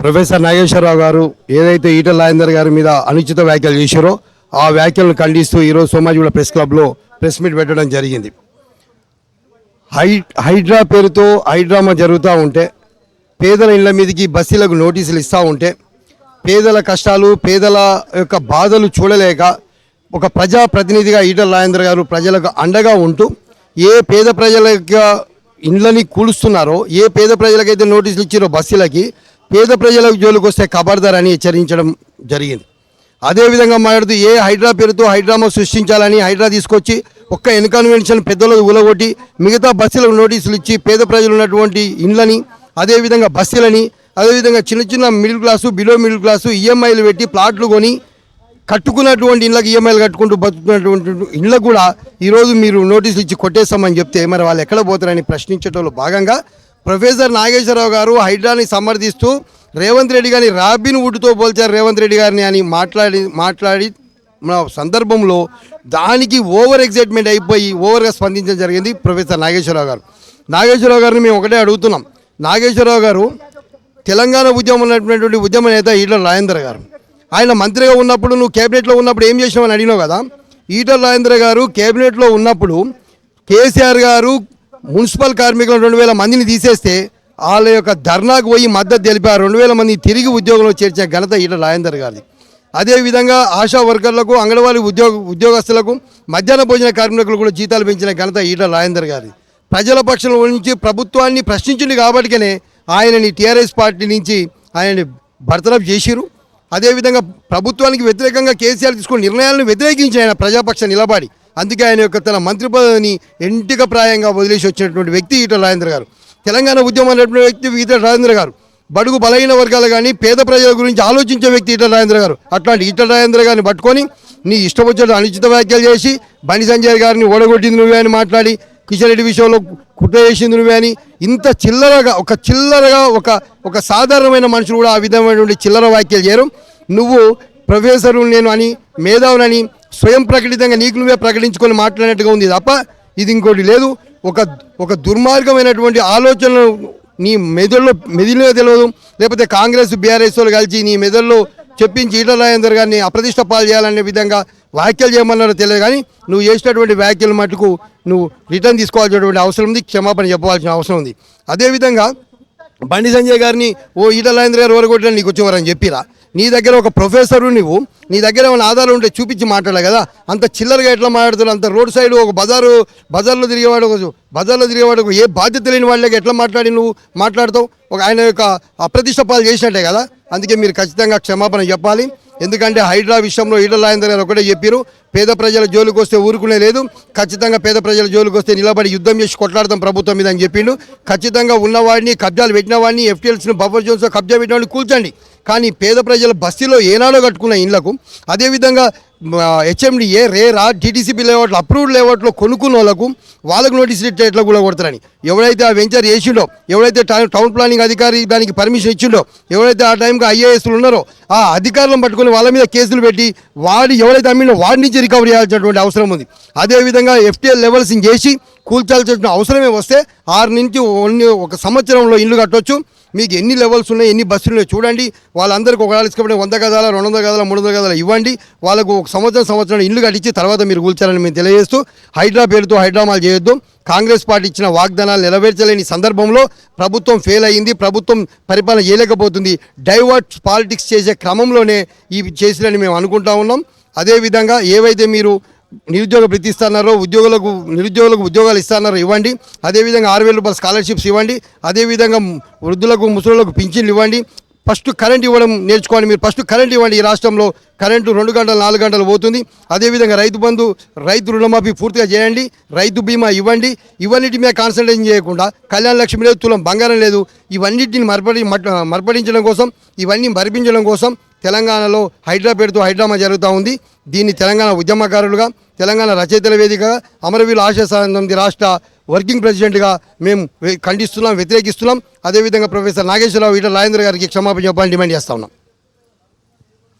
Professor Nageswararao గారు ఏదైతే ఈటల రాజేందర్ గారి మీద అనుచిత వ్యాఖ్యలు చేశారో ఆ వ్యాఖ్యలను ఖండిస్తూ ఈరోజు సోమాజిగూడ ప్రెస్ క్లబ్లో ప్రెస్ మీట్ పెట్టడం జరిగింది. హై హైడ్రా పేరుతో హైడ్రామా జరుగుతూ ఉంటే పేదల ఇళ్ళ మీదకి బస్సీలకు నోటీసులు ఇస్తూ ఉంటే పేదల కష్టాలు పేదల యొక్క బాధలు చూడలేక ఒక ప్రజా ప్రతినిధిగా ఈటల రాజేందర్ గారు ప్రజలకు అండగా ఉంటూ ఏ పేద ప్రజల యొక్క ఇండ్లని కూలుస్తున్నారో ఏ పేద ప్రజలకైతే నోటీసులు ఇచ్చారో బస్సులకి పేద ప్రజలకు జోలికి వస్తే ఖబర్దార్ హెచ్చరించడం జరిగింది. అదేవిధంగా మాట్లాడుతూ ఏ హైడ్రా పేరుతో హైడ్రామా సృష్టించాలని హైడ్రా తీసుకొచ్చి ఒక్క ఎన్కన్వెన్షన్ పెద్దలకు ఊలగొట్టి మిగతా బస్సులకు నోటీసులు ఇచ్చి పేద ప్రజలు ఉన్నటువంటి ఇండ్లని అదేవిధంగా బస్సులని అదేవిధంగా చిన్న చిన్న middle class below middle class ఈఎంఐలు పెట్టి ప్లాట్లు కొని కట్టుకున్నటువంటి ఇళ్ళకి ఈఎంఐలు కట్టుకుంటూ బతుకున్నటువంటి ఇళ్ళకు కూడా ఈరోజు మీరు నోటీసులు ఇచ్చి కొట్టేస్తామని చెప్తే మరి వాళ్ళు ఎక్కడ పోతారని ప్రశ్నించడంలో భాగంగా ప్రొఫెసర్ నాగేశ్వరరావు గారు హైడ్రాని సమర్థిస్తూ రేవంత్ రెడ్డి గారిని రాబిన్ వుడ్తో పోల్చారు రేవంత్ రెడ్డి గారిని అని మాట్లాడి మాట్లాడి సందర్భంలో దానికి ఓవర్ ఎగ్జైట్మెంట్ అయిపోయి ఓవర్గా స్పందించడం జరిగింది ప్రొఫెసర్ నాగేశ్వరరావు గారు. నాగేశ్వరరావు గారిని మేము ఒకటే అడుగుతున్నాం. నాగేశ్వరరావు గారు తెలంగాణ ఉద్యమం ఉన్నటువంటి ఉద్యమ నేత ఈటల రాజేంద్ర గారు. ఆయన మంత్రిగా ఉన్నప్పుడు నువ్వు కేబినెట్లో ఉన్నప్పుడు ఏం చేసినావని అడిగినావు కదా? ఈటల రాజేంద్ర గారు కేబినెట్లో ఉన్నప్పుడు కేసీఆర్ గారు మున్సిపల్ కార్మికులు రెండు వేల మందిని తీసేస్తే వాళ్ళ యొక్క ధర్నాకు పోయి మద్దతు తెలిపారు రెండు వేల మంది తిరిగి ఉద్యోగంలో చేర్చిన ఘనత ఈటల రాజేందర్ గారిది. అదేవిధంగా ఆశా వర్కర్లకు అంగన్వాడీ ఉద్యోగ ఉద్యోగస్తులకు మధ్యాహ్న భోజన కార్మికులకు కూడా జీతాలు పెంచిన ఘనత ఈటల రాజేందర్ గారి ప్రజల పక్షంలో నుంచి ప్రభుత్వాన్ని ప్రశ్నించింది కాబట్టికనే ఆయనని టీఆర్ఎస్ పార్టీ నుంచి ఆయనని భర్తరఫ్ చేసిరు అదేవిధంగా ప్రభుత్వానికి వ్యతిరేకంగా కేసీఆర్ తీసుకున్న నిర్ణయాలను వ్యతిరేకించి ఆయన ప్రజాపక్ష నిలబడి అందుకే ఆయన యొక్క తన మంత్రి పదవిని ఎంటిక ప్రాయంగా వదిలేసి వచ్చినటువంటి వ్యక్తి ఈటల రాజేంద్ర గారు. తెలంగాణ ఉద్యమం అనేటువంటి వ్యక్తి ఈటల రాజేంద్ర గారు. బడుగు బలహీన వర్గాలు కానీ పేద ప్రజల గురించి ఆలోచించే వ్యక్తి ఈటల రాజేంద్ర గారు. అట్లాంటి ఈటల రాజేంద్ర గారిని పట్టుకొని నీ ఇష్టం వచ్చినట్టు అనుచిత వ్యాఖ్యలు చేసి బండి సంజయ్ గారిని ఓడగొట్టింది నువ్వే అని మాట్లాడి కిషన్ రెడ్డి విషయంలో కుట్ర చేసింది నువ్వే అని ఇంత చిల్లరగా ఒక చిల్లరగా ఒక ఒక సాధారణమైన మనుషులు కూడా ఆ విధమైనటువంటి చిల్లర వ్యాఖ్యలు చేయరు. నువ్వు ప్రొఫెసరు నేను అని మేధావునని స్వయం ప్రకటితంగా నీకు నువ్వే ప్రకటించుకొని మాట్లాడినట్టుగా ఉంది తప్ప ఇది ఇంకోటి లేదు. ఒక ఒక దుర్మార్గమైనటువంటి ఆలోచనలు నీ మెదడులో మెదిలిన తెలియదు. లేకపోతే కాంగ్రెస్ బీఆర్ఎస్ వాళ్ళు కలిసి నీ మెదడులో చెప్పించి ఈటల రాజేందర్ గారిని అప్రతిష్ట పాలు చేయాలనే విధంగా వ్యాఖ్యలు చేయమన్నారో తెలియదు కానీ నువ్వు చేసినటువంటి వ్యాఖ్యలు మటుకు నువ్వు రిటర్న్ తీసుకోవాల్సినటువంటి అవసరం ఉంది క్షమాపణ చెప్పాల్సిన అవసరం ఉంది. అదేవిధంగా బండి సంజయ్ గారిని ఓ ఈటల రాజేంద్ర గారు ఓరగొట్టిన నీకు వచ్చేవారని చెప్పిరా. నీ దగ్గర ఒక ప్రొఫెసరు నువ్వు నీ దగ్గర ఏమైనా ఆధారం ఉంటే చూపించి మాట్లాడాలి కదా. అంత చిల్లరగా ఎట్లా మాట్లాడుతున్నావు అంత రోడ్ సైడ్ ఒక బజారు బజార్లో తిరిగేవాడు ఒక బజార్లో తిరిగేవాడు ఏ బాధ్యత లేని వాళ్ళకి ఎట్లా మాట్లాడి నువ్వు మాట్లాడతావు? ఒక ఆయన యొక్క అప్రతిష్ట పాలు చేసినట్టే కదా. అందుకే మీరు ఖచ్చితంగా క్షమాపణ చెప్పాలి. ఎందుకంటే హైడ్రా విషయంలో ఈడలాయందర్ గారు ఒకటే చెప్పారు పేద ప్రజల జోలికి వస్తే ఊరుకునే లేదు ఖచ్చితంగా పేద ప్రజల జోలికి వస్తే నిలబడి యుద్ధం చేసి కొట్లాడతాం ప్రభుత్వం మీద అని చెప్పిండు. ఖచ్చితంగా ఉన్నవాడిని కబ్జాలు పెట్టిన వాడిని ఎఫ్టీఎల్స్ని బఫర్ జోన్స్ కబ్జా పెట్టిన వాడిని కూల్చండి. కానీ పేద ప్రజల బస్తీలో ఏనాడో కట్టుకున్న ఇళ్ళకు అదేవిధంగా హెచ్ఎండిఏ రేరా టీటీసీపీ లేఅవుట్లు అప్రూవ్డ్ లేఅవుట్లో కొనుక్కున్న వాళ్ళకు వాళ్ళకు నోటీస్ ఇట్లా ఎట్లా కూడా కొడతారని. ఎవరైతే ఆ వెంచర్ చేసిండో ఎవరైతే టౌన్ ప్లానింగ్ అధికారి దానికి పర్మిషన్ ఇచ్చిండో ఎవరైతే ఆ టైంకి ఐఏఎస్లు ఉన్నారో ఆ అధికారులను పట్టుకొని వాళ్ళ మీద కేసులు పెట్టి వాడి ఎవరైతే అమ్మిండో వాడి నుంచి రికవరీ చేయాల్సినటువంటి అవసరం ఉంది. అదేవిధంగా ఎఫ్టీఎల్ లెవెల్స్ చేసి కూల్చాల్సిన అవసరమే వస్తే ఆరు నుంచి ఒక సంవత్సరంలో ఇల్లు కట్టొచ్చు. మీకు ఎన్ని లెవెల్స్ ఉన్నాయి ఎన్ని బస్సులు ఉన్నాయి చూడండి. వాళ్ళందరికీ ఒక ఇసుకపోతే వంద గదాల రెండు వందల గదాల మూడు వందల గదాల ఇవ్వండి. వాళ్ళకు ఒక సంవత్సరం సంవత్సరం ఇల్లు కట్టించి తర్వాత మీరు కూల్చాలని మేము తెలియజేస్తూ హైడ్రా పేరుతో హైడ్రామాలు చేయొద్దు. కాంగ్రెస్ పార్టీ ఇచ్చిన వాగ్దానాలు నెరవేర్చలేని సందర్భంలో ప్రభుత్వం ఫెయిల్ అయ్యింది ప్రభుత్వం పరిపాలన చేయలేకపోతుంది. డైవర్ట్ పాలిటిక్స్ చేసే క్రమంలోనే ఇవి చేసిరని మేము అనుకుంటా ఉన్నాం. అదేవిధంగా ఏవైతే మీరు నిరుద్యోగ భృతి ఇస్తున్నారు ఉద్యోగులకు నిరుద్యోగులకు ఉద్యోగాలు ఇస్తున్నారో ఇవ్వండి. అదేవిధంగా ఆరు వేల రూపాయల స్కాలర్షిప్స్ ఇవ్వండి. అదేవిధంగా వృద్ధులకు ముసలులకు పింఛన్లు ఇవ్వండి. ఫస్ట్ కరెంట్ ఇవ్వడం నేర్చుకోండి మీరు. ఫస్ట్ కరెంట్ ఇవ్వండి ఈ రాష్ట్రంలో. కరెంటు రెండు గంటలు నాలుగు గంటలు పోతుంది. అదేవిధంగా రైతు బంధు రైతు రుణమాఫీ పూర్తిగా చేయండి. రైతు బీమా ఇవ్వండి. ఇవన్నిటి మీద కాన్సన్ట్రేషన్ చేయకుండా కళ్యాణ లక్ష్మి లేదు తులం బంగారం లేదు. ఇవన్నిటిని మరపడి మర్పడించడం మరపడించడం కోసం ఇవన్నీ మరిపించడం కోసం తెలంగాణలో హైడ్రా పేరుతో హైడ్రామా జరుగుతూ ఉంది. దీన్ని తెలంగాణ ఉద్యమకారులుగా తెలంగాణ రచయితల వేదికగా అమరవీరుల ఆశయ రాష్ట్ర వర్కింగ్ ప్రెసిడెంట్గా మేము ఖండిస్తున్నాం వ్యతిరేకిస్తున్నాం. అదేవిధంగా ప్రొఫెసర్ నాగేశ్వరరావు ఈటల రాజేంద్ర గారికి క్షమాపణ చెప్పాలని డిమాండ్ చేస్తా ఉన్నాం.